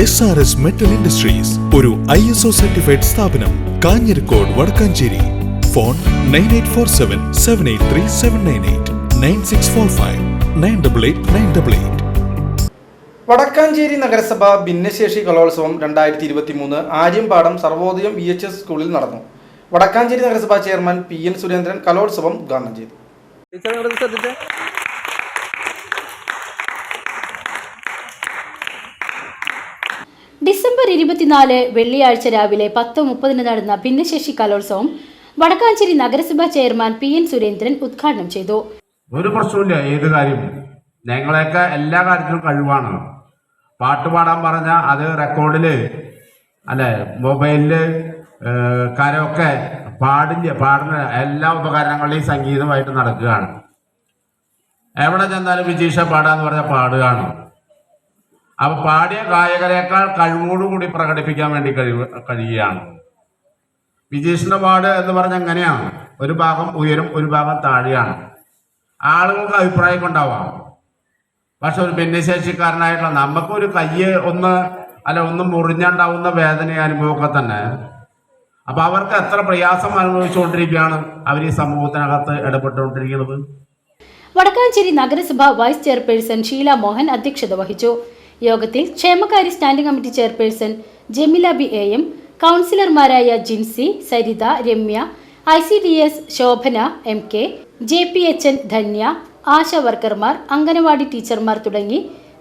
S R S metal industries ഒരു I S O certified സ്ഥാപനം Kanjirakode Vadakkanchery. Phone nine eight four seven seven eight three seven nine eight nine six four five nine double eight nine double eight Vadakkanchery നഗരസഭ ഭിന്നശേഷി കലോത്സവം രണ്ടായിരത്തി ഇരുപത്തി മൂന്ന് Aryampadam Sarvodayam V H S സ്കൂളിൽ നടന്നു. വടക്കാഞ്ചേരി നഗരസഭാ ചെയർമാൻ പി എൻ സുരേന്ദ്രൻ കലോത്സവം ഉദ്ഘാടനം ചെയ്തു. ഡിസംബർ ഇരുപത്തിനാല് വെള്ളിയാഴ്ച രാവിലെ പത്ത് മുപ്പതിന് നടന്ന ഭിന്നശേഷി കലോത്സവം വടക്കാഞ്ചേരി നഗരസഭാ ചെയർമാൻ പി എൻ സുരേന്ദ്രൻ ഉദ്ഘാടനം ചെയ്തു. ഒരു പ്രശ്നമില്ല ഏത് കാര്യം ഞങ്ങളെയൊക്കെ എല്ലാ കാര്യത്തിലും കഴിവാണ്. പാട്ട് പാടാൻ പറഞ്ഞാൽ അത് റെക്കോർഡിൽ അല്ലെ മൊബൈലിൽ കരമൊക്കെ പാടില്ല പാടുന്ന എല്ലാ ഉപകരണങ്ങളുടെയും സംഗീതമായിട്ട് നടക്കുകയാണ്. എവിടെ ചെന്നാലും വിജീഷ പാടാന്ന് പറഞ്ഞാൽ പാടുകയാണ്. അപ്പൊ പാടിയ ഗായകരെക്കാൾ കഴിവോടുകൂടി പ്രകടിപ്പിക്കാൻ വേണ്ടി കഴിവ് കഴിയുകയാണ്. വിജീഷിന്റെ പാട് എന്ന് പറഞ്ഞാൽ എങ്ങനെയാണ്? ഒരു ഭാഗം ഉയരും ഒരു ഭാഗം താഴെയാണ്. ആളുകൾക്ക് അഭിപ്രായം ഉണ്ടാവാം. പക്ഷെ ഒരു ഭിന്നശേഷിക്കാരനായിട്ടുള്ള നമുക്കൊരു കയ്യ് ഒന്ന് അല്ല ഒന്ന് മുറിഞ്ഞുണ്ടാവുന്ന വേദന അനുഭവമൊക്കെ തന്നെ. അപ്പൊ അവർക്ക് എത്ര പ്രയാസം അനുഭവിച്ചുകൊണ്ടിരിക്കുകയാണ് അവർ ഈ സമൂഹത്തിനകത്ത് ഇടപെട്ടുകൊണ്ടിരിക്കുന്നത്? വടക്കാഞ്ചേരി നഗരസഭ വൈസ് ചെയർപേഴ്സൺ ഷീല മോഹൻ അധ്യക്ഷത വഹിച്ചു. യോഗത്തിൽ ക്ഷേമകാര്യ standing committee chairperson Jamila B A M കൗൺസിലർമാരായ Jincy Saritha Ramya I C D S Shobhana M K J P H N Dhanya Asha വർക്കർമാർ anganwadi ടീച്ചർമാർ തുടങ്ങി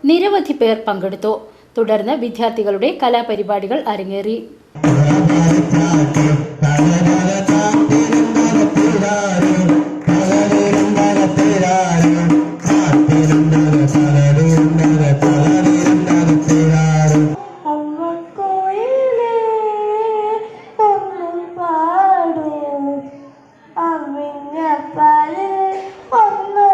നിരവധി പേർ പങ്കെടുത്തു. തുടർന്ന് വിദ്യാർത്ഥികളുടെ കലാപരിപാടികൾ അരങ്ങേറി. തേങ്ങപ്പാൽ ഒന്നു